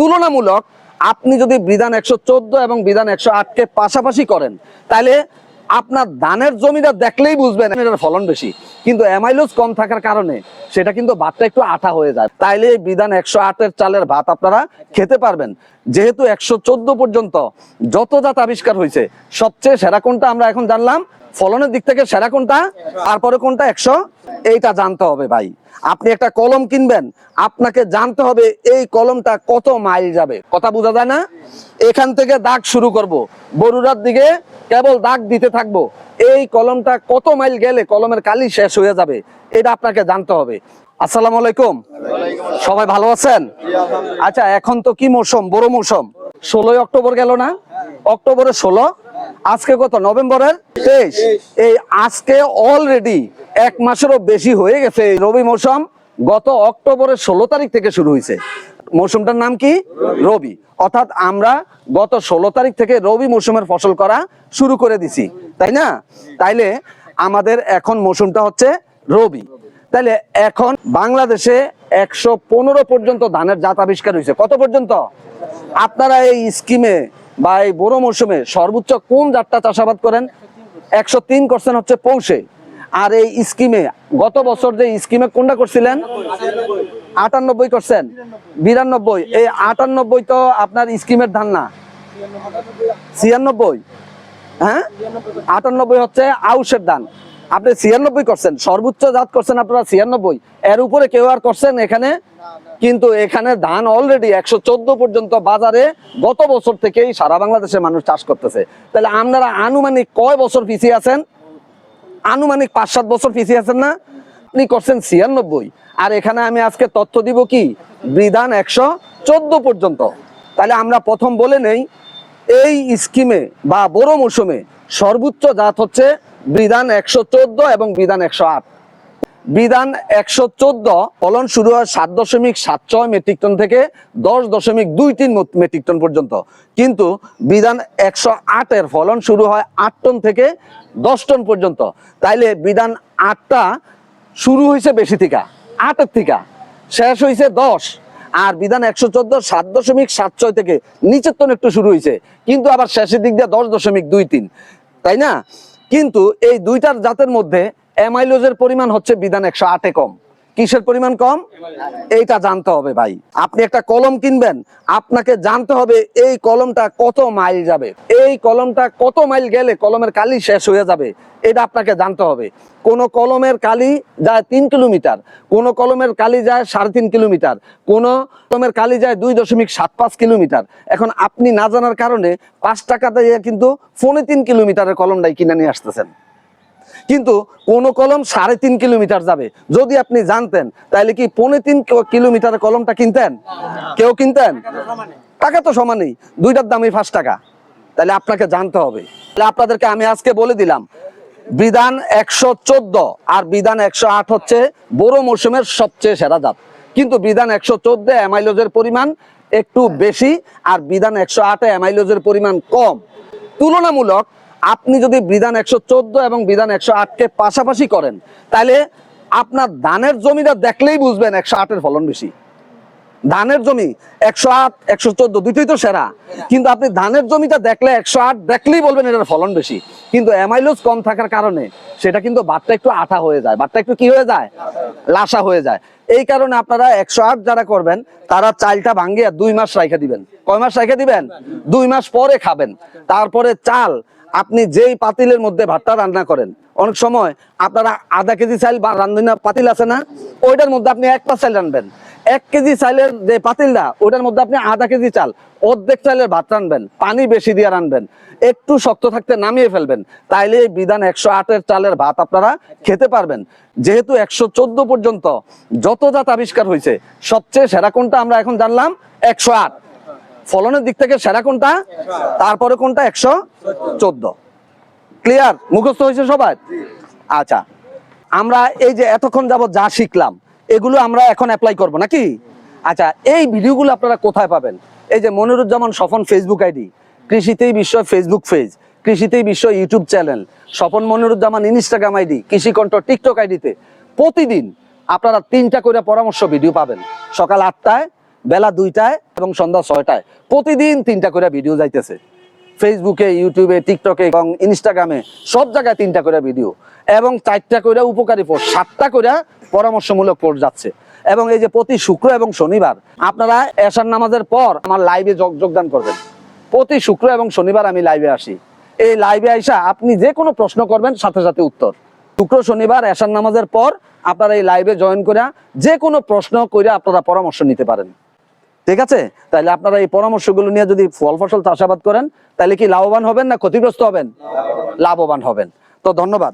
তুলনামূলক আপনি যদি বিধান একশো চোদ্দ এবং বিধান একশো আটকে পাশাপাশি করেন তাহলে আপনার ধানের জমিটা দেখলেই বুঝবেন এটার ফলন বেশি। কিন্তু অ্যামাইলোজ কম থাকার কারণে সেটা কিন্তু ভাতটা একটু আঠা হয়ে যায়। তাইলে বিধান একশো আটের চালের ভাত আপনারা খেতে পারবেন। যেহেতু একশো চোদ্দ পর্যন্ত যত জাত আবিষ্কার হয়েছে সবচেয়ে সেরা কোনটা আমরা এখন জানলাম? ফলনের দিক থেকে সেরা কোনটা? তারপরে কোনটা? একশো। এইটা জানতে হবে ভাই। আপনি একটা কলম কিনবেন, আপনাকে জানতে হবে এই কলমটা কত মাইল যাবে। কথা বোঝা যায় না? এখান থেকে দাগ শুরু করব। বরুরার দিকে কেবল দাগ দিতে থাকব। এই কলমটা কত মাইল গেলে কলমের কালি শেষ হয়ে যাবে, এটা আপনাকে জানতে হবে। আসসালামু আলাইকুম। সবাই ভালো আছেন? আচ্ছা এখন তো কি মৌসুম? বড় মৌসুম। ষোলোই অক্টোবর গেল না? অক্টোবরের ষোলো। আজকে কত? নভেম্বরের? তেইশ। এই আজকে অলরেডি এক মাসেরও বেশি হয়ে গেছে রবি মৌসুম। গত অক্টোবরের ষোলো তারিখ থেকে শুরু হয়েছে। মৌসুমটার নাম কি? রবি। অর্থাৎ আমরা গত ষোলো তারিখ থেকে রবি মৌসুমের ফসল করা শুরু করে দিছি। তাই না? তাইলে আমাদের এখন মৌসুমটা হচ্ছে রবি। তাইলে এখন বাংলাদেশে একশো পনেরো পর্যন্ত ধানের জাত আবিষ্কার হয়েছে। কত পর্যন্ত? আপনারা এই স্কিমে বা এই বড় মৌসুমে সর্বোচ্চ কোন জাতটা চাষাবাদ করেন? একশো তিন করছেন হচ্ছে পৌষে। আর এই স্কিমে, গত বছর যে স্কিমে কোনটা করছিলেন? আটানব্বই করছেন। বিরানব্বই। এই আটানব্বই তো আপনার স্কিমের ধান না। ছিয়ানব্বই। হ্যাঁ? আটানব্বই হচ্ছে আউশের ধান। আপনি ছিয়ানব্বই করছেন, সর্বোচ্চ জাত করছেন আপনারা ছিয়ানব্বই। এর উপরে কেউ আর করছেন এখানে? কিন্তু এখানে ধান অলরেডি একশো চোদ্দ পর্যন্ত বাজারে গত বছর থেকেই সারা বাংলাদেশের মানুষ চাষ করতেছে। তাহলে আপনারা আনুমানিক কয় বছর পিছিয়ে আছেন? আনুমানিক পাঁচ সাত বছর পিছিয়ে আছেন না? আপনি করছেন ছিয়ানব্বই। আর এখানে আমি আজকে তথ্য দিব কি? বিধান একশো চোদ্দ পর্যন্ত। তাহলে আমরা প্রথম বলে নেই, এই স্কিমে বা বড় মৌসুমে সর্বোচ্চ জাত হচ্ছে বিধান একশো চোদ্দ এবং বিধান একশো আট। বিধান একশো চোদ্দ ফলন শুরু হয় সাত দশমিক সাত ছয় মেট্রিক টন থেকে দশ দশমিক দুই তিন মেট্রিক টন পর্যন্ত। কিন্তু বিধান একশো আটের ফলন শুরু হয় আট টন থেকে দশ টন পর্যন্ত। তাইলে বিধান আটটা শুরু হয়েছে বেশি থেকে, আটের থেকে, শেষ হয়েছে দশ। আর বিধান একশো চোদ্দ সাত দশমিক সাত ছয় থেকে নিচের টন একটু শুরু হয়েছে কিন্তু আবার শেষের দিক দিয়ে দশ দশমিক দুই তিন। তাই না? কিন্তু এই দুইটার জাতের মধ্যে অ্যামাইলোজের পরিমাণ হচ্ছে বিধান একশো আটে কম। কিসের পরিমাণ কম? এইটা জানতে হবে ভাই। আপনি একটা কলম কিনবেন, আপনাকে জানতে হবে এই কলমটা কত মাইল যাবে। এই কলমটা কত মাইল গেলে কলমের কালি শেষ হয়ে যাবে, এটা আপনাকে জানতে হবে। কোন কলমের কালি যায় তিন কিলোমিটার, কোন কলমের কালি যায় সাড়ে তিন কিলোমিটার, কোন কলমের কালি যায় দুই দশমিক সাত পাঁচ কিলোমিটার। এখন আপনি না জানার কারণে পাঁচ টাকা দিয়ে কিন্তু ফোনে তিন কিলোমিটারের কলমটাই কিনে নিয়ে আসতেছেন। কিন্তু কোন কলম সাড়ে তিন কিলোমিটার যাবে। যদি আপনি জানতেন, তাহলে কি পৌনে তিন কি- কিলোমিটারের কলমটা কিনতেন? কেউ কিনতেন? টাকা তো সমানই। দুইটার দামই পাঁচ টাকা। তাহলে আপনাকে জানতে হবে। তাহলে আপনাদেরকে আমি আজকে বলে দিলাম, বিধান একশো চোদ্দ আর বিধান একশো আট হচ্ছে বড় মৌসুমের সবচেয়ে সেরা জাত। কিন্তু বিধান একশো চোদ্দ অ্যামাইলোজের পরিমাণ একটু বেশি আর বিধান একশো আটে অ্যামাইলোজের পরিমাণ কম। তুলনামূলক আপনি যদি বিধান একশো চোদ্দ এবং বিধান একশো আটকে পাশাপাশি করেন, তাহলে আপনার ধানের জমিটা দেখলেই বুঝবেন একশো আটের ফলন বেশি। ধানের জমি একশো আট, একশো চোদ্দ, দুটোই তো সেরা। কিন্তু আপনি ধানের জমিটা দেখলে একশো আট দেখলেই বলবেন এটার ফলন বেশি। কিন্তু অ্যামাইলোজ কম থাকার কারণে সেটা কিন্তু বাটটা একটু আঠা হয়ে যায়। বাটটা একটু কি হয়ে যায়? লাসা হয়ে যায়। এই কারণে আপনারা একশো আট যারা করবেন, তারা চালটা ভাঙ্গিয়ে দুই মাস রাইখে দিবেন। কয় মাস রাইখে দিবেন? দুই মাস পরে খাবেন। তারপরে চাল আপনি যেই পাতিলের মধ্যে ভাতটা রান্না করেন, অনেক সময় আপনারা আধা কেজি চাল বা রান্ধনা পাতিল আছে না, ওইটার মধ্যে আপনি এক পাঁচ চাল রানবেন। এক কেজি চালের যে পাতিলটা, ওইটার মধ্যে আপনি আধা কেজি চাল, অর্ধেক চাইলের ভাত রানবেন, পানি বেশি দিয়ে রানবেন, একটু শক্ত থাকতে নামিয়ে ফেলবেন, তাইলে এই বিধান একশো আটের চালের ভাত আপনারা খেতে পারবেন। যেহেতু একশো চোদ্দ পর্যন্ত যত জাত আবিষ্কার হয়েছে সবচেয়ে সেরা কোনটা আমরা এখন জানলাম? একশো আট। ফলনের দিক থেকে সেরা কোনটা? তারপরে কোনটা? একশো চোদ্দ। ক্লিয়ার মুখস্থ হয়েছে সবাই আচ্ছা। আমরা এই যে এতক্ষণ যাব যা শিখলাম, এগুলো আমরা এখন অ্যাপ্লাই করব, নাকি? আচ্ছা এই ভিডিওগুলো আপনারা কোথায় পাবেন? এই যে Moniruzzaman Swapan Facebook ID Krishitei Bishwo Facebook page Krishitei Bishwo YouTube channel Swapan Moniruzzaman Instagram ID Krishikantha TikTok আইডিতে প্রতিদিন আপনারা তিনটা করে পরামর্শ ভিডিও পাবেন। সকাল আটটায় বেলা দুইটায় এবং সন্ধ্যা ছয়টায়। প্রতিদিন তিনটা করে ভিডিও যাইতেছে। ফেসবুকে ইউটিউবে টিকটকে এবং ইনস্টাগ্রামে সব জায়গায় তিনটা করে ভিডিও এবং চারটা করে উপকারী পোস্ট সাতটা করে পরামর্শমূলক পোস্ট যাচ্ছে। এবং এই যে প্রতি শুক্র এবং শনিবার, আপনারা এশার নামাজের পর আমার লাইভে যোগদান করবেন। প্রতি শুক্র এবং শনিবার আমি লাইভে আসি। এই লাইভে আইসা আপনি যে কোনো প্রশ্ন করবেন, সাথে সাথে উত্তর। শুক্র, শনিবার, এশার নামাজের পর আপনারা এই লাইভে জয়েন করে যে কোনো প্রশ্ন করে আপনারা পরামর্শ নিতে পারেন। ঠিক আছে? তাহলে আপনারা এই পরামর্শগুলো নিয়ে যদি ফল ফসল চাষাবাদ করেন তাহলে কি লাভবান হবেন না ক্ষতিগ্রস্ত হবেন। লাভবান হবেন। তো ধন্যবাদ।